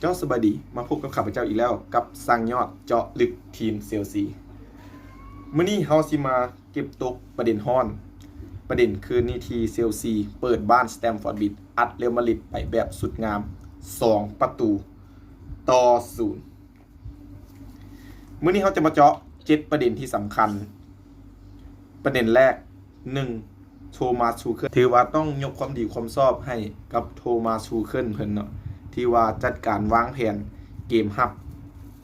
เจ้าสบายดีมาพบกับข้าพเจ้าอีกแล้ว กับสังยอดเจาะลึกทีมเซลซีมื้อนี้เฮาสิมาเก็บตกประเด็นฮอน ประเด็นคือนีทีเซลซีเปิดบ้านสแตมฟอร์ดบิดอัดเรอัลมาดริดไปแบบสุดงาม 2 ประตู ต่อศูนย์มื้อนี้เขาจะมาเจาะเจ็ดประเด็นที่สำคัญ ประเด็นแรก 1. โทมัสชูเคิลถือว่าต้องยกความดีความชอบให้กับโทมัสชูเคิลเพิ่นเนาะ ที่ว่าจัดการวางแผนเกมฮับ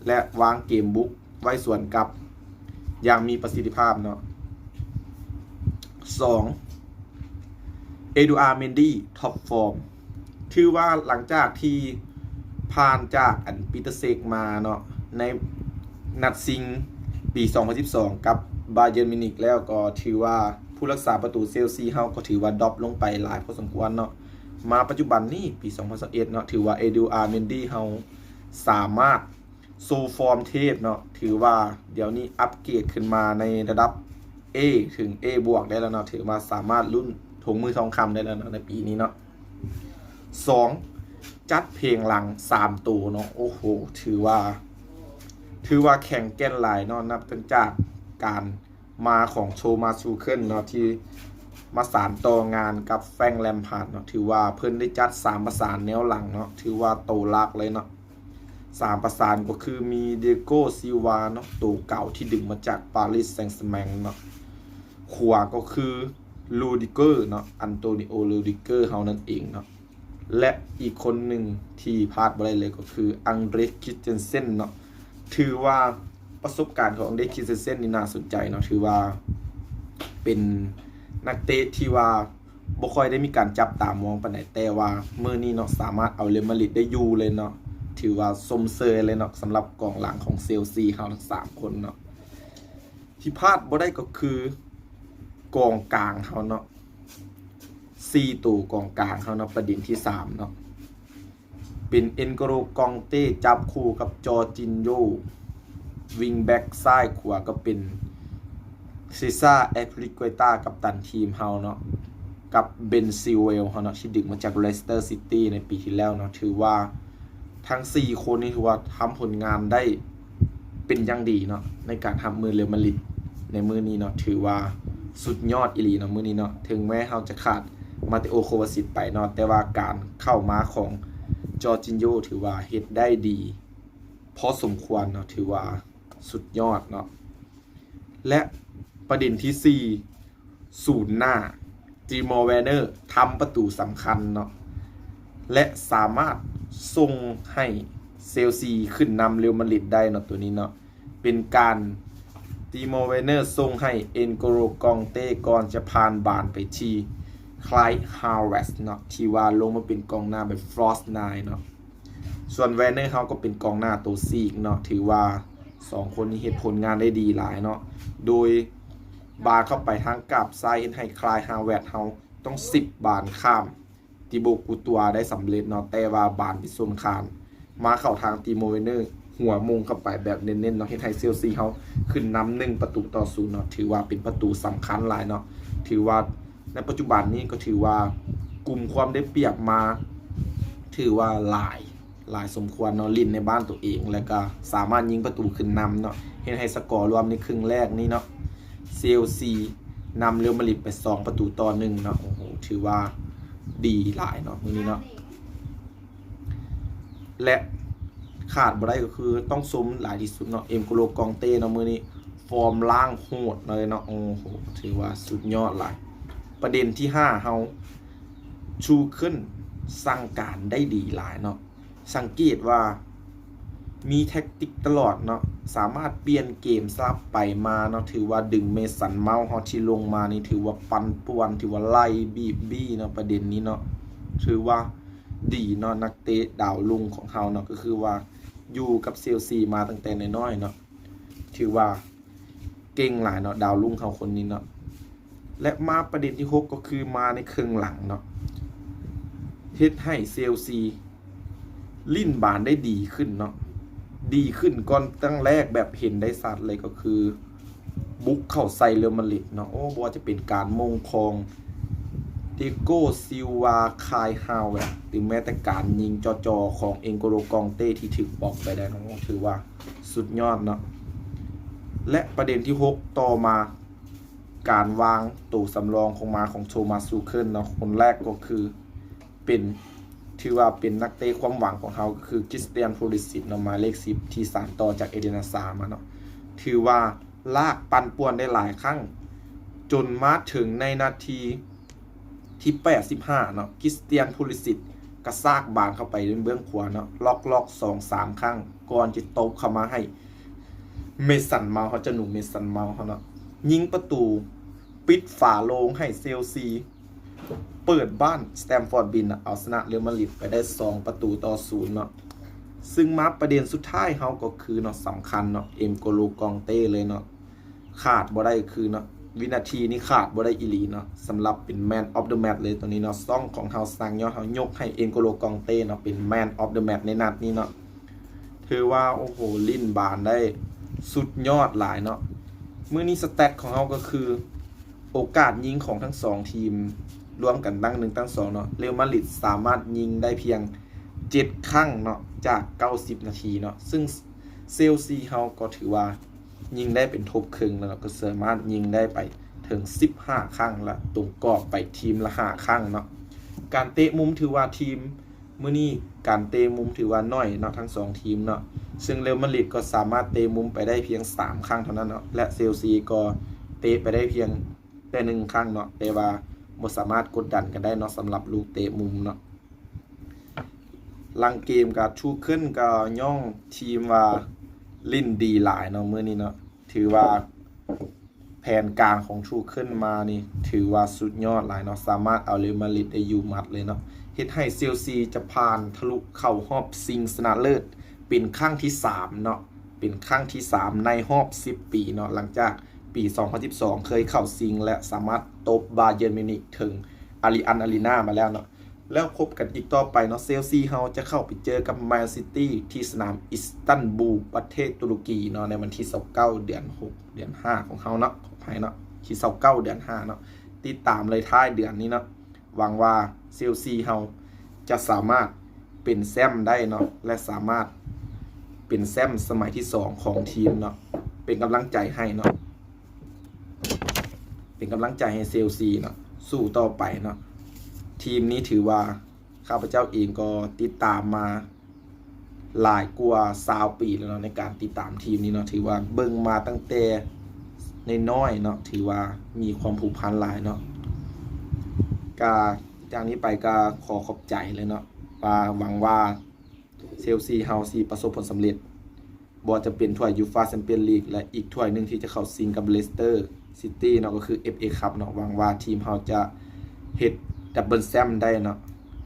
และวางเกมบุกไว้ส่วนกับ อย่างมีประสิทธิภาพเนาะ 2. เอดูอาร์เมนดี้ท็อปฟอร์มถือว่าหลังจากที่ผ่านจากอันปีเตอร์เซกมาเนาะในนัดซิงปี 2012 กับบาเยนมินิกแล้วก็ถือว่าผู้รักษาประตูเซลซีเฮาก็ถือว่าดรอปลงไปหลายพอสมควรเนาะ มาปัจจุบันนี้ปี 2021เนาะถือว่าเอดูอาร์เมนดี้เฮาสามารถโซฟอร์มเทพเนาะถือว่าเดี๋ยวนี้อัปเกรดขึ้นมาในระดับ A ถึง A บวกได้แล้วเนาะถือว่าสามารถรุ่นถุงมือทองคำได้แล้วเนาะในปีนี้เนาะสองจัดเพลงหลังสามตัวเนาะโอ้โห ถือว่า ถือว่าแข่งแก่นหลายเนาะนับตั้งจากการมาของโชมาชูเคิลเนาะที่ มาสานต่องานกับแฟงแลมพาร์ดเนาะถือว่าเพิ่นได้จัดสามประสานแนวหลังเนาะถือว่าโตลักเลยเนาะสามประสานก็คือมีเดโก้ซิวาเนาะตัวเก่าที่ดึงมาจากปารีสแซงต์แชร์แมงเนาะขวาก็คือลูดิเกอร์เนาะอันโตนิโอลูดิเกอร์เฮานั่นเองเนาะและอีกคนหนึ่งที่พลาดไว้เลยก็คืออังเดรคิสเทนเซนเนาะถือว่าประสบการณ์ของอังเดรคิสเทนเซนนี่น่าสนใจเนาะถือว่าเป็น นักเตะที่ว่าบ่ค่อยได้มีการจับตามองปานใดแต่ว่าเมื่อนี้เนาะสามารถเอาเรอัลมาริดได้อยู่เลยเนาะถือว่าสมเซยเลยเนาะสำหรับกองหลังของเซลซีเฮาทั้งสามคนเนาะที่พลาดบ่ได้ก็คือกองกลางเขาเนาะสี่ตัวกองกลางเขาเนาะประเด็นที่สามเนาะเป็นเอ็นโกโรกองเต้จับคู่กับจอจินโยวิงแบ็กซ้ายขวาก็เป็น ซิซ่าแอฟริกเวตากับตันทีมเฮาเนาะกับเบนซิเวลเฮาเนาะที่ดึกมาจากเลสเตอร์ซิตี้ในปีที่แล้วเนาะถือว่าทั้ง 4 คนนี้ถือว่าทำผลงานได้เป็นอย่างดีเนาะในการทำมือเรอัลมาดริดในมือนี้เนาะถือว่าสุดยอดอีหลีเนาะมือนี้เนาะถึงแม้เราจะขาดมาติโอโควาสิตไปเนาะแต่ว่าการเข้ามาของจอร์จินโยถือว่าเฮ็ดได้ดีพอสมควรเนาะถือว่าสุดยอดเนาะและ ประเด็นที่ 4 ศูนย์หน้าจีมอร์แวนเนอร์ทำประตูสำคัญเนาะและสามารถส่งให้เซลซีขึ้นนำเรอัลมาดริดได้เนาะตัวนี้เนาะเป็นการตีโมเวเนอร์ส่งให้เอ็นโกโรกองเต้ก่อนจะผ่านบานไปทีคลายฮาวเวสเนาะที่ว่าลงมาเป็นกองหน้าแบบฟรอสไนเนาะส่วนเวนเนอร์เขาก็เป็นกองหน้าตัวซีกเนาะถือว่า 2 คนนี้เหตุผลงานได้ดีหลายเนาะโดย บานเข้าไปทางกลับซ้ายเห็นให้คลายฮาวเวสเขาต้อง 10 บานข้ามติโบกูตัวได้สำเร็จเนาะแต่ว่าบานพิส่วนคาน มาเข้าทางตีโมเวเนอร์หัวมุงเข้าไปแบบเน้นๆเนาะเฮ็ดให้เซลซีเขาขึ้นนำหนึ่งประตูต่อศูนย์เนาะถือว่าเป็นประตูสำคัญหลายเนาะถือว่าในปัจจุบันนี้ก็ถือว่ากลุ่มความได้เปรียบมา ถือว่าหลายหลายสมควรเนาะลินในบ้านตัวเอง แล้วก็สามารถยิงประตูขึ้นนำเนาะเฮ็ดให้สกอร์รวมในครึ่งแรกนี่เนาะ เซลซีนำเรอัลมาดริดไป2ประตูต่อหนึ่งเนาะโอ้โหถือว่าดีหลายเนาะมือนี้เนาะและขาดบ่ได้ก็คือต้องซุ้มหลายที่สุดเนาะเอ็มโกโลกองเต้เนาะมือนี้ ฟอร์มล่างโหดเลยเนาะโอ้โหถือว่าสุดยอดหลาย ประเด็นที่5เฮาชูขึ้นสั่งการได้ดีหลายเนาะสังเกตว่า มีแท็กติกตลอดเนาะสามารถเปลี่ยนเกมสลับไปมาเนาะถือว่าดึงเมสันเมาส์ฮาที่ลงมานี่ถือว่าปันป่วน ถือว่าไล่บีบบี้เนาะประเด็นนี้เนาะถือว่าดีเนาะนักเตะดาวลุงของเขาเนาะก็คือว่าอยู่กับเซลซีมาตั้งแต่น้อยๆเนาะถือว่าเก่งหลายเนาะดาวลุงเขาคนนี้เนาะและมาประเด็นที่6ก็คือมาในครึ่งหลังเนาะเฮ็ดให้เซลซีลิ่นบานได้ดีขึ้นเนาะ ดีขึ้นก่อนตั้งแรกแบบเห็นได้สัตว์เลยก็คือ บุกเข้าใส่เรอัลมาดริดเนาะโอ้บ่ว่าจะเป็นการมงคองเดโกซิวาคายฮาวแวร์หรือแม้แต่การยิงจอจอๆของเองโกโลกองเต้ที่ถึกบอกไปได้น้องถือว่าสุดยอดเนาะและประเด็นที่ 6 ต่อมาการวางตัวสำรองของมาของโทมัสซูเคิลเนาะคนแรกก็คือเป็น ถือว่าเป็นนักเตะความหวังของเขาก็คือคริสเตียนโพลิสิตเนาะมาเลข10ที่สานต่อจากเอเดนาซามาเนาะถือว่าลากปันป่วนได้หลายครั้ง จนมาถึงในนาทีที่ 85 เนาะคริสเตียนพูลิสิตกระซากบานเข้าไปในเบื้องขวาเนาะล็อกล็อกสองสามครั้ง ก่อนจะตบเข้ามาให้ เมสันเมาเขาจะหนุ่มเมสันเมาเขาเนาะยิงประตู ปิดฝาโลงให้เซลซี เปิดบ้านสแตมฟอร์ดบินเอาชนะเรอัลมาดริดไปได้ 2 ประตูต่อศูนย์เนาะซึ่งมาประเด็นสุดท้ายเขาก็คือเนาะสำคัญเนาะเอ็มโกโลกองเต้เลยเนาะขาดบ่ได้คือเนาะวินาทีนี้ขาดบ่ได้อีหลีเนาะสำหรับเป็นแมนออฟเดอะแมตเลยตัวนี้เนาะซ่องของเฮาสังยอดเฮายกให้เอ็นโกโลกองเต้เนาะเป็นแมนออฟเดอะแมตในนัดนี้เนาะถือว่าโอ้โหลิ้นบานได้สุดยอดหลายเนาะมื้อนี้สแตทของเฮาก็คือ โอกาสยิงของทั้งสองทีมรวมกันตั้งหนึ่งตั้งสองเนาะเรอัลมาดริดสามารถยิงได้เพียง7ครั้งเนาะจาก 90 นาทีเนาะซึ่งเซลซีเฮาก็ถือว่ายิงได้เป็นทบครึ่งแล้วก็สามารถยิงได้ไปถึง 15 ครั้งละตรงกรอบไปทีมละ5ครั้งเนาะการเตะมุมถือว่าทีมมื้อนี้การเตะมุมถือว่าน้อยเนาะทั้งสองทีมเนาะซึ่งเรอัลมาดริดก็สามารถเตะมุมไปได้เพียง 3 ครั้งเท่านั้นเนาะและเซลซีก็เตะไปได้เพียง แต่หนึ่งครั้งเนาะแต่ว่าบ่สามารถกดดันกันได้เนาะสำหรับลูกเตะมุมเนาะลังเกมกับชูขึ้นก็ย่องทีมว่าลิ้นดีหลายเนาะมื้อนี้เนาะถือว่าแผนการของชูขึ้นมานี่ ถือว่าสุดยอดหลายเนาะสามารถเอาเรอัลมาดริดได้อยู่มัดเลยเนาะเฮ็ดให้เซลซีจะผ่านทะลุเข้ารอบซิงชนะเลิศเป็นครั้งที่3เนาะเป็นครั้งที่ 3 ในรอบ10 ปีเนาะหลังจาก ปี 2012 เคยเข้าซิง และสามารถตบบาเยิร์นมิวนิกถึงอาริอันอารีนามาแล้วเนาะแล้วพบกันอีกต่อไปเนาะเซลซีเฮาจะเข้าไปเจอกับแมนซิตี้ที่สนามอิสตันบูลประเทศตุรกีเนาะในวันที่29เดือน 6 เดือน 5 ของเฮาเนาะของไผเนาะที่29เดือน 5 เนาะติดตามเลยท้ายเดือนนี้เนาะหวังว่าเซลซีเฮาจะสามารถเป็นแซมได้เนาะและสามารถเป็นแซมสมัยที่ 2 ของทีมเนาะเป็นกำลังใจให้เนาะ เป็นกำลังใจให้เซลซีเนาะสู้ต่อไปเนาะทีมนี้ถือว่าข้าพเจ้าเองก็ติดตามมาหลายกว่าสาวปีแล้วเนาะในการติดตามทีมนี้เนาะถือว่าเบิ่งมาตั้งแต่ในน้อยเนาะถือว่ามีความผูกพันหลายเนาะกาจากนี้ไปก็ขอขอบใจเลยเนาะว่าหวังว่าเชลซีเฮาซีประสบผลสำเร็จบอจะเป็นถ้วยยูฟาแชมเปี้ยนลีกและอีกถ้วยหนึ่งที่จะเข้าซิงกับเลสเตอร์ ซิตี้เนาะก็คือ FA คับเนาะหวังว่าทีมเราจะเฮ็ดดับเบิลแซมได้เนาะ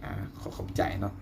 อ่าขอขอบใจเนาะ